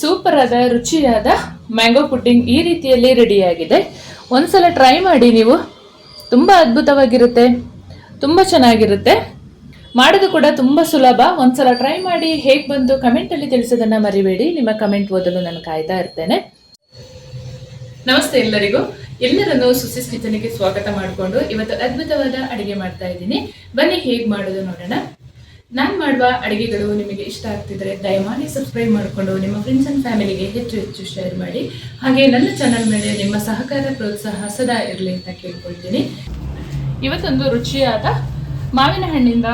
Super ಆದ, ರುಚಿಯಾದ mango pudding ಈ ರೀತಿಯಲ್ಲಿ ರೆಡಿಯಾಗಿದೆ ಒಂದ್ಸಲ ಟ್ರೈ ಮಾಡಿ ನೀವು. ತುಂಬ ಅದ್ಭುತವಾಗಿರುತ್ತೆ. ತುಂಬ ಚೆನ್ನಾಗಿರುತ್ತೆ. ಮಾಡೋದು ಕೂಡ ತುಂಬ ಸುಲಭ. ಒಂದ್ಸಲ ಟ್ರೈ ಮಾಡಿ ಹೇಗೆ ಬಂತು ಕಮೆಂಟಲ್ಲಿ ತಿಳಿಸೋದನ್ನ ಮರಿಬೇಡಿ. ನಿಮ್ಮ ಕಮೆಂಟ್ ಓದಲು ನಾನು ಕಾಯ್ತಾ ಇರ್ತೇನೆ. ನಮಸ್ತೆ ಎಲ್ಲರಿಗೂ. ಎಲ್ಲರನ್ನು ಸುಸಿಸ್ ಕಿಚನಿಗೆ ಸ್ವಾಗತ ಮಾಡಿಕೊಂಡು ಇವತ್ತು ಅದ್ಭುತವಾದ ಅಡುಗೆ ಮಾಡ್ತಾ ಇದ್ದೀನಿ. ಬನ್ನಿ ಹೇಗೆ ಮಾಡೋದು ನೋಡೋಣ. ನಾನು ಮಾಡುವ ಅಡುಗೆಗಳು ನಿಮಗೆ ಇಷ್ಟ ಆಗ್ತಿದ್ರೆ ದಯಮಾಡಿ ಸಬ್ಸ್ಕ್ರೈಬ್ ಮಾಡಿಕೊಂಡು ನಿಮ್ಮ ಫ್ರೆಂಡ್ಸ್ ಅಂಡ್ ಫ್ಯಾಮಿಲಿಗೆ ಹೆಚ್ಚು ಹೆಚ್ಚು ಶೇರ್ ಮಾಡಿ. ಹಾಗೆ ನನ್ನ ಚಾನಲ್ ಮೇಲೆ ನಿಮ್ಮ ಸಹಕಾರ ಪ್ರೋತ್ಸಾಹ ಸದಾ ಇರಲಿ ಅಂತ ಕೇಳ್ಕೊಳ್ತೀನಿ. ಇವತ್ತೊಂದು ರುಚಿಯಾದ ಮಾವಿನ ಹಣ್ಣಿಂದ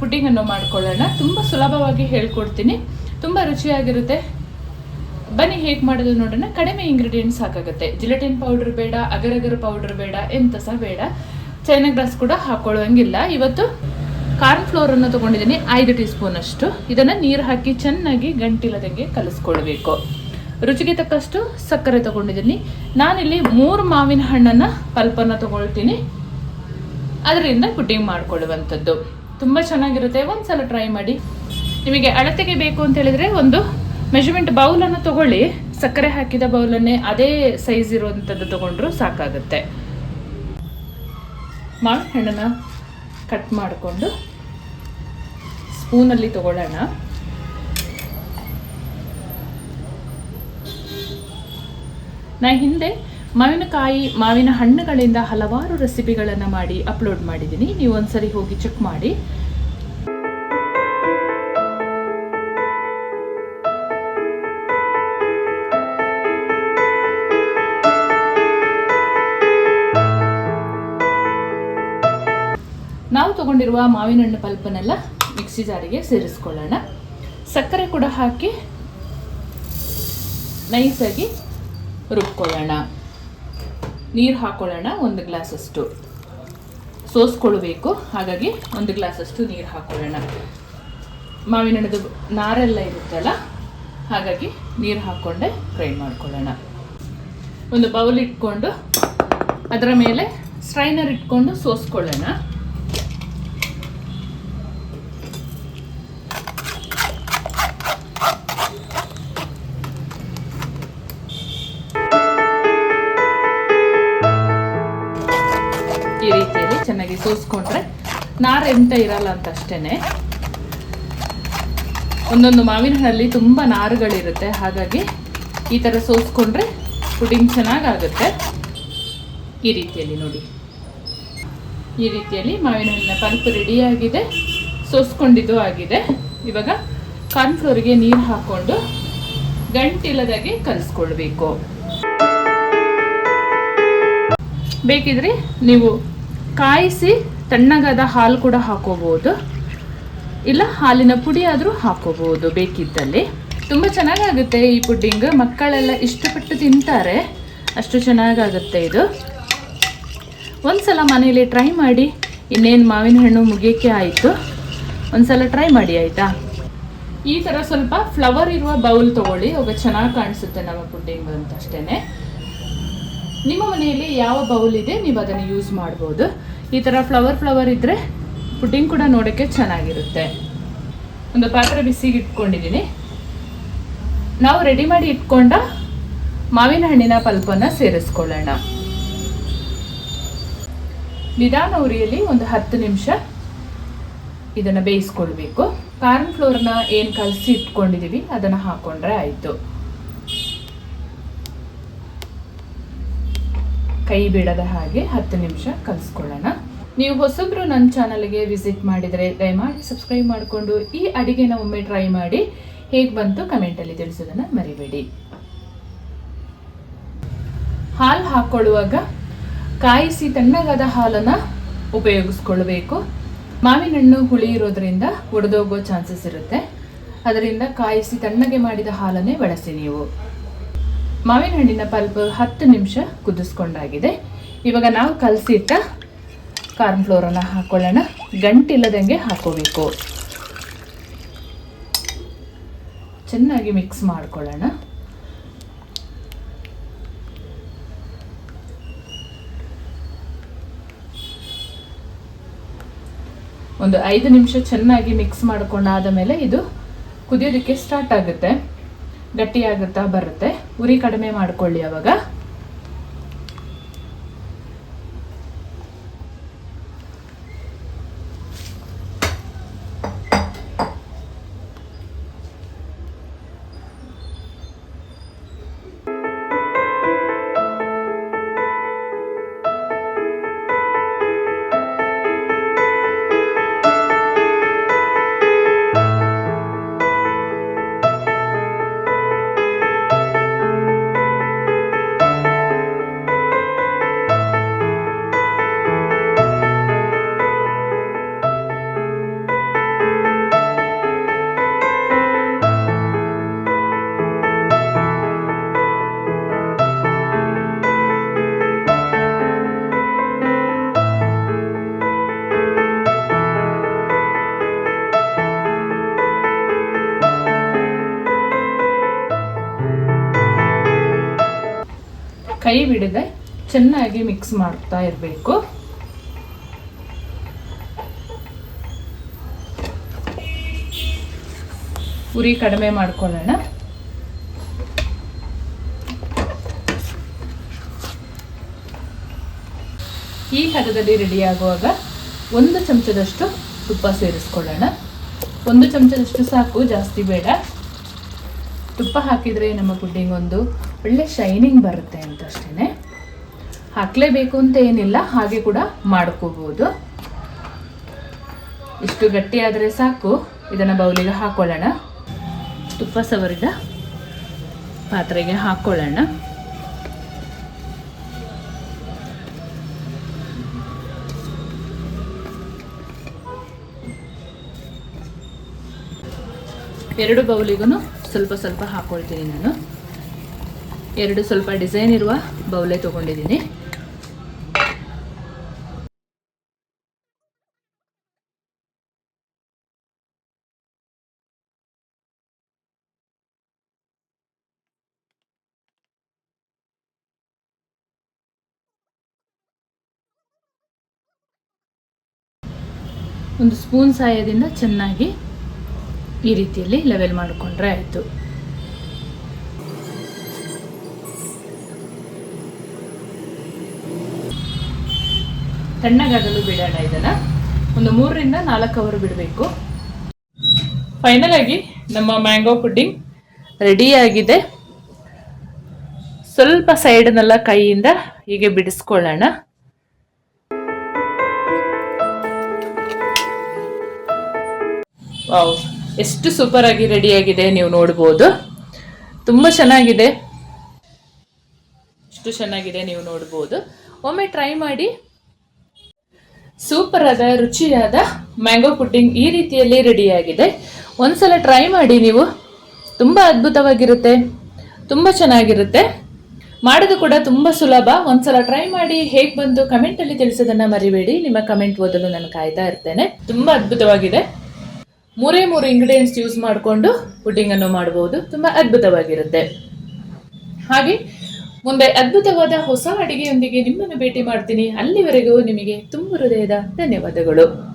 ಪುಡ್ಡಿಂಗನ್ನು ಮಾಡ್ಕೊಳ್ಳೋಣ. ತುಂಬ ಸುಲಭವಾಗಿ ಹೇಳ್ಕೊಡ್ತೀನಿ. ತುಂಬ ರುಚಿಯಾಗಿರುತ್ತೆ. ಬನ್ನಿ, ಹೇಗೆ ಮಾಡೋದು ನೋಡೋಣ. ಕಡಿಮೆ ಇಂಗ್ರೀಡಿಯೆಂಟ್ಸ್ ಹಾಕಾಗುತ್ತೆ ಜಿಲೆಟಿನ್ ಪೌಡರ್ ಬೇಡ, ಅಗರಗರ ಪೌಡರ್ ಬೇಡ, ಎಂತ ಸಹ ಬೇಡ. ಚೈನಾ ಗ್ಲಾಸ್ ಕೂಡ ಹಾಕೊಳ್ಳೋಂಗಿಲ್ಲ. ಇವತ್ತು ಕಾರ್ನ್ ಫ್ಲೋರ್ ಅನ್ನು ತಗೊಂಡಿದ್ದೀನಿ ಐದು ಟೀ ಸ್ಪೂನ್ ಅಷ್ಟು. ಇದನ್ನು ನೀರು ಹಾಕಿ ಚೆನ್ನಾಗಿ ಗಂಟಿಲದಂಗೆ ಕಲಿಸ್ಕೊಳ್ಬೇಕು. ರುಚಿಗೆ ತಕ್ಕಷ್ಟು ಸಕ್ಕರೆ ತಗೊಂಡಿದ್ದೀನಿ. ನಾನಿಲ್ಲಿ ಮೂರು ಮಾವಿನ ಹಣ್ಣನ್ನು ಪಲ್ಪನ್ನು ತಗೊಳ್ತೀನಿ. ಅದರಿಂದ ಪುಡ್ಡಿಂಗ್ ಮಾಡ್ಕೊಳ್ಳುವಂಥದ್ದು. ತುಂಬ ಚೆನ್ನಾಗಿರುತ್ತೆ. ಒಂದ್ಸಲ ಟ್ರೈ ಮಾಡಿ. ನಿಮಗೆ ಅಳತೆಗೆ ಬೇಕು ಅಂತ ಹೇಳಿದ್ರೆ ಒಂದು ಮೆಷರ್ಮೆಂಟ್ ಬೌಲನ್ನು ತಗೊಳ್ಳಿ. ಸಕ್ಕರೆ ಹಾಕಿದ ಬೌಲನ್ನೇ ಅದೇ ಸೈಜ್ ಇರುವಂಥದ್ದು ತಗೊಂಡ್ರು ಸಾಕಾಗುತ್ತೆ. ಮಾವಿನ ಹಣ್ಣನ್ನು ಕಟ್ ಮಾಡಿಕೊಂಡು ಸ್ಪೂನಲ್ಲಿ ತಗೊಳ್ಳೋಣ. ನಾ ಹಿಂದೆ ಮಾವಿನಕಾಯಿ, ಮಾವಿನ ಹಣ್ಣುಗಳಿಂದ ಹಲವಾರು ರೆಸಿಪಿಗಳನ್ನು ಮಾಡಿ ಅಪ್ಲೋಡ್ ಮಾಡಿದ್ದೀನಿ ನೀವು ಒಂದ್ಸರಿ ಹೋಗಿ ಚೆಕ್ ಮಾಡಿ. ನಾವು ತಗೊಂಡಿರುವ ಮಾವಿನ ಹಣ್ಣು ಪಲ್ಪನೆಲ್ಲ ಮಿಕ್ಸಿ ಜಾರಿಗೆ ಸೇರಿಸ್ಕೊಳ್ಳೋಣ. ಸಕ್ಕರೆ ಕೂಡ ಹಾಕಿ ನೈಸಾಗಿ ರುಬ್ಕೊಳ್ಳೋಣ. ನೀರು ಹಾಕೊಳ್ಳೋಣ ಒಂದು ಗ್ಲಾಸಷ್ಟು. ಸೋಸ್ಕೊಳ್ಬೇಕು, ಹಾಗಾಗಿ ಒಂದು ಗ್ಲಾಸಷ್ಟು ನೀರು ಹಾಕೊಳ್ಳೋಣ. ಮಾವಿನ ಹಣ್ಣದು ನಾರೆಲ್ಲ ಇರುತ್ತಲ್ಲ, ಹಾಗಾಗಿ ನೀರು ಹಾಕ್ಕೊಂಡೆ ಫ್ರೈ ಮಾಡ್ಕೊಳ್ಳೋಣ. ಒಂದು ಬೌಲ್ ಇಟ್ಕೊಂಡು ಅದರ ಮೇಲೆ ಸ್ಟ್ರೈನರ್ ಇಟ್ಕೊಂಡು ಸೋಸ್ಕೊಳ್ಳೋಣ. ಎಂತ ಇರಲ್ಲ ಅಂತ ಅಷ್ಟೇನೆ ಒಂದೊಂದು ಮಾವಿನ ಹಣ್ಣಲ್ಲಿ ತುಂಬ ನಾರುಗಳಿರುತ್ತೆ. ಹಾಗಾಗಿ ಈ ಥರ ಸೋಸ್ಕೊಂಡ್ರೆ ಪುಡಿಂಗ್ ಚೆನ್ನಾಗಾಗುತ್ತೆ. ಈ ರೀತಿಯಲ್ಲಿ ನೋಡಿ. ಈ ರೀತಿಯಲ್ಲಿ ಮಾವಿನ ಹಣ್ಣಿನ ಪಲ್ಪ್ ರೆಡಿಯಾಗಿದೆ. ಸೋಸ್ಕೊಂಡಿದ್ದು ಆಗಿದೆ. ಇವಾಗ ಕಾರ್ನ್ಫ್ಲೋರಿಗೆ ನೀರು ಹಾಕ್ಕೊಂಡು ಗಂಟಿಲ್ಲದಾಗೆ ಕಲಿಸ್ಕೊಳ್ಬೇಕು. ಬೇಕಿದ್ರೆ ನೀವು ಕಾಯಿಸಿ ತಣ್ಣಗಾದ ಹಾಲು ಕೂಡ ಹಾಕೋಬಹುದು ಇಲ್ಲ, ಹಾಲಿನ ಪುಡಿ ಆದರೂ ಹಾಕೋಬಹುದು ಬೇಕಿದ್ದಲ್ಲಿ. ತುಂಬ ಚೆನ್ನಾಗಾಗುತ್ತೆ ಈ ಪುಡ್ಡಿಂಗ್. ಮಕ್ಕಳೆಲ್ಲ ಇಷ್ಟಪಟ್ಟು ತಿಂತಾರೆ. ಅಷ್ಟು ಚೆನ್ನಾಗಾಗುತ್ತೆ ಇದು. ಒಂದ್ಸಲ ಮನೆಯಲ್ಲಿ ಟ್ರೈ ಮಾಡಿ. ಇನ್ನೇನು ಮಾವಿನ ಹಣ್ಣು ಮುಗಿಯೋಕ್ಕೆ ಆಯಿತು. ಒಂದ್ಸಲ ಟ್ರೈ ಮಾಡಿ, ಆಯಿತಾ? ಈ ಥರ ಸ್ವಲ್ಪ ಫ್ಲವರ್ ಇರುವ ಬೌಲ್ ತಗೊಳ್ಳಿ. ಅವಾಗ ಚೆನ್ನಾಗಿ ಕಾಣಿಸುತ್ತೆ ನಮ್ಮ ಪುಡ್ಡಿಂಗ್ ಅಂತ ಅಷ್ಟೇ ನಿಮ್ಮ ಮನೆಯಲ್ಲಿ ಯಾವ ಬೌಲ್ ಇದೆ, ನೀವು ಅದನ್ನು ಯೂಸ್ ಮಾಡ್ಬೋದು. ಈ ಥರ ಫ್ಲವರ್ ಫ್ಲವರ್ ಇದ್ದರೆ ಪುಡ್ಡಿಂಗ್ ಕೂಡ ನೋಡೋಕ್ಕೆ ಚೆನ್ನಾಗಿರುತ್ತೆ. ಒಂದು ಪಾತ್ರೆ ಬಿಸಿಗೆ ಇಟ್ಕೊಂಡಿದ್ದೀನಿ ನಾವು ರೆಡಿ ಮಾಡಿ ಇಟ್ಕೊಂಡ ಮಾವಿನ ಹಣ್ಣಿನ ಪಲ್ಪನ್ನು ಸೇರಿಸ್ಕೊಳ್ಳೋಣ. ನಿಧಾನ ಉರಿಯಲ್ಲಿ ಒಂದು ಹತ್ತು ನಿಮಿಷ ಇದನ್ನು ಬೇಯಿಸ್ಕೊಳ್ಬೇಕು. ಕಾರ್ನ್ ಫ್ಲೋರ್ನ ಏನು ಕಲಸಿ ಇಟ್ಕೊಂಡಿದ್ದೀವಿ ಅದನ್ನು ಹಾಕೊಂಡ್ರೆ ಆಯಿತು. ಕೈ ಬಿಡದ ಹಾಗೆ ಹತ್ತು ನಿಮಿಷ ಕಲಿಸ್ಕೊಳ್ಳೋಣ. ನೀವು ಹೊಸಬ್ರು ನನ್ನ ಚಾನಲ್ಗೆ ವಿಸಿಟ್ ಮಾಡಿದರೆ ದಯಮಾಡಿ ಸಬ್ಸ್ಕ್ರೈಬ್ ಮಾಡಿಕೊಂಡು ಈ ಅಡಿಗೆನ ಒಮ್ಮೆ ಟ್ರೈ ಮಾಡಿ. ಹೇಗೆ ಬಂತು ಕಮೆಂಟಲ್ಲಿ ತಿಳಿಸೋದನ್ನು ಮರಿಬೇಡಿ. ಹಾಲು ಹಾಕ್ಕೊಳ್ಳುವಾಗ ಕಾಯಿಸಿ ತಣ್ಣಗಾದ ಹಾಲನ್ನು ಉಪಯೋಗಿಸ್ಕೊಳ್ಬೇಕು. ಮಾವಿನ ಹಣ್ಣು ಹುಳಿ ಇರೋದ್ರಿಂದ ಒಡೆದೋಗೋ ಚಾನ್ಸಸ್ ಇರುತ್ತೆ. ಅದರಿಂದ ಕಾಯಿಸಿ ತಣ್ಣಗೆ ಮಾಡಿದ ಹಾಲನ್ನೇ ಬಳಸಿ ನೀವು. ಮಾವಿನ ಹಣ್ಣಿನ ಪಲ್ಪ್ ಹತ್ತು ನಿಮಿಷ ಕುದಿಸ್ಕೊಂಡಾಗಿದೆ. ಇವಾಗ ನಾವು ಕಲಸಿಟ್ಟ ಕಾರ್ನ್ ಫ್ಲೋರನ್ನು ಹಾಕೊಳ್ಳೋಣ. ಗಂಟಿಲ್ಲದಂಗೆ ಹಾಕೋಬೇಕು. ಚೆನ್ನಾಗಿ ಮಿಕ್ಸ್ ಮಾಡ್ಕೊಳ್ಳೋಣ. ಒಂದು ಐದು ನಿಮಿಷ ಚೆನ್ನಾಗಿ ಮಿಕ್ಸ್ ಮಾಡ್ಕೊಂಡಾದ ಮೇಲೆ ಇದು ಕುದಿಯೋದಕ್ಕೆ ಸ್ಟಾರ್ಟ್ ಆಗುತ್ತೆ. ಗಟ್ಟಿಯಾಗುತ್ತಾ ಬರುತ್ತೆ. ಉರಿ ಕಡಿಮೆ ಮಾಡ್ಕೊಳ್ಳಿ ಅವಾಗ. ಕೈ ಬಿಡದೆ ಚೆನ್ನಾಗಿ ಮಿಕ್ಸ್ ಮಾಡ್ತಾ ಇರಬೇಕು. ಉರಿ ಕಡಿಮೆ ಮಾಡ್ಕೊಳ್ಳೋಣ. ಈ ಹದದಲ್ಲಿ ರೆಡಿ ಆಗುವಾಗ ಒಂದು ಚಮಚದಷ್ಟು ತುಪ್ಪ ಸೇರಿಸ್ಕೊಳ್ಳೋಣ. ಒಂದು ಚಮಚದಷ್ಟು ಸಾಕು ಜಾಸ್ತಿ ಬೇಡ. ತುಪ್ಪ ಹಾಕಿದರೆ ನಮ್ಮ ಪುಡ್ಡಿಂಗ್ ಒಂದು ಒಳ್ಳೆ ಶೈನಿಂಗ್ ಬರುತ್ತೆ ಅಂತ ಅಷ್ಟೇ ಹಾಕಲೇಬೇಕು ಅಂತ ಏನಿಲ್ಲ, ಹಾಗೆ ಕೂಡ ಮಾಡ್ಕೋಬೋದು. ಇಷ್ಟು ಗಟ್ಟಿಯಾದರೆ ಸಾಕು, ಇದನ್ನು ಬೌಲಿಗೆ ಹಾಕೊಳ್ಳೋಣ. ತುಪ್ಪ ಸವರಿದ ಪಾತ್ರೆಗೆ ಹಾಕೊಳ್ಳೋಣ. ಎರಡು ಬೌಲಿಗೂ ಸ್ವಲ್ಪ ಸ್ವಲ್ಪ ಹಾಕ್ಕೊಳ್ತೀನಿ ನಾನು. ಎರಡು ಸ್ವಲ್ಪ ಡಿಸೈನ್ ಇರುವ ಬೌಲೆ ತಗೊಂಡಿದ್ದೀನಿ. ಒಂದು ಸ್ಪೂನ್ ಸಹಾಯದಿಂದ ಚೆನ್ನಾಗಿ ಈ ರೀತಿಯಲ್ಲಿ ಲೆವೆಲ್ ಮಾಡಿಕೊಂಡ್ರೆ ಆಯಿತು. ತಣ್ಣಗಾಗಲು ಬಿಡೋಣ ಇದನ್ನ ಒಂದು ಮೂರರಿಂದ ನಾಲ್ಕು ಅವರ್ ಬಿಡಬೇಕು. ಫೈನಲ್ ಆಗಿ ನಮ್ಮ ಮ್ಯಾಂಗೋ ಪುಡ್ಡಿಂಗ್ ರೆಡಿ ಆಗಿದೆ. ಸ್ವಲ್ಪ ಸೈಡ್ನೆಲ್ಲ ಕೈಯಿಂದ ಹೀಗೆ ಬಿಡಿಸ್ಕೊಳ್ಳೋಣ. ವಾವ್ ಎಷ್ಟು ಸೂಪರ್ ಆಗಿ ರೆಡಿ ಆಗಿದೆ ನೀವು ನೋಡ್ಬೋದು. ತುಂಬ ಚೆನ್ನಾಗಿದೆ. ಎಷ್ಟು ಚೆನ್ನಾಗಿದೆ ನೀವು ನೋಡ್ಬೋದು. ಒಮ್ಮೆ ಟ್ರೈ ಮಾಡಿ. ಸೂಪರ್ ಆದ ರುಚಿಯಾದ ಮ್ಯಾಂಗೋ ಪುಡ್ಡಿಂಗ್ ಈ ರೀತಿಯಲ್ಲಿ ರೆಡಿಯಾಗಿದೆ. ಒಂದ್ಸಲ ಟ್ರೈ ಮಾಡಿ ನೀವು. ತುಂಬ ಅದ್ಭುತವಾಗಿರುತ್ತೆ. ತುಂಬ ಚೆನ್ನಾಗಿರುತ್ತೆ. ಮಾಡೋದು ಕೂಡ ತುಂಬ ಸುಲಭ. ಒಂದ್ಸಲ ಟ್ರೈ ಮಾಡಿ ಹೇಗೆ ಬಂದು ಕಮೆಂಟಲ್ಲಿ ತಿಳಿಸೋದನ್ನ ಮರಿಬೇಡಿ. ನಿಮ್ಮ ಕಮೆಂಟ್ ಓದಲು ನಾನು ಕಾಯ್ತಾ ಇರ್ತೇನೆ. ತುಂಬ ಅದ್ಭುತವಾಗಿದೆ. ಮೂರೇ ಮೂರು ಇಂಗ್ರೀಡಿಯೆಂಟ್ಸ್ ಯೂಸ್ ಮಾಡಿಕೊಂಡು ಪುಡ್ಡಿಂಗ್ ಅನ್ನು ಮಾಡಬಹುದು ತುಂಬ ಅದ್ಭುತವಾಗಿರುತ್ತೆ. ಹಾಗೆ ಮುಂದೆ ಅದ್ಭುತವಾದ ಹೊಸ ಅಡಿಗೆಯೊಂದಿಗೆ ನಿಮ್ಮನ್ನು ಭೇಟಿ ಮಾಡ್ತೀನಿ. ಅಲ್ಲಿವರೆಗೂ ನಿಮಗೆ ತುಂಬ ಹೃದಯದ ಧನ್ಯವಾದಗಳು.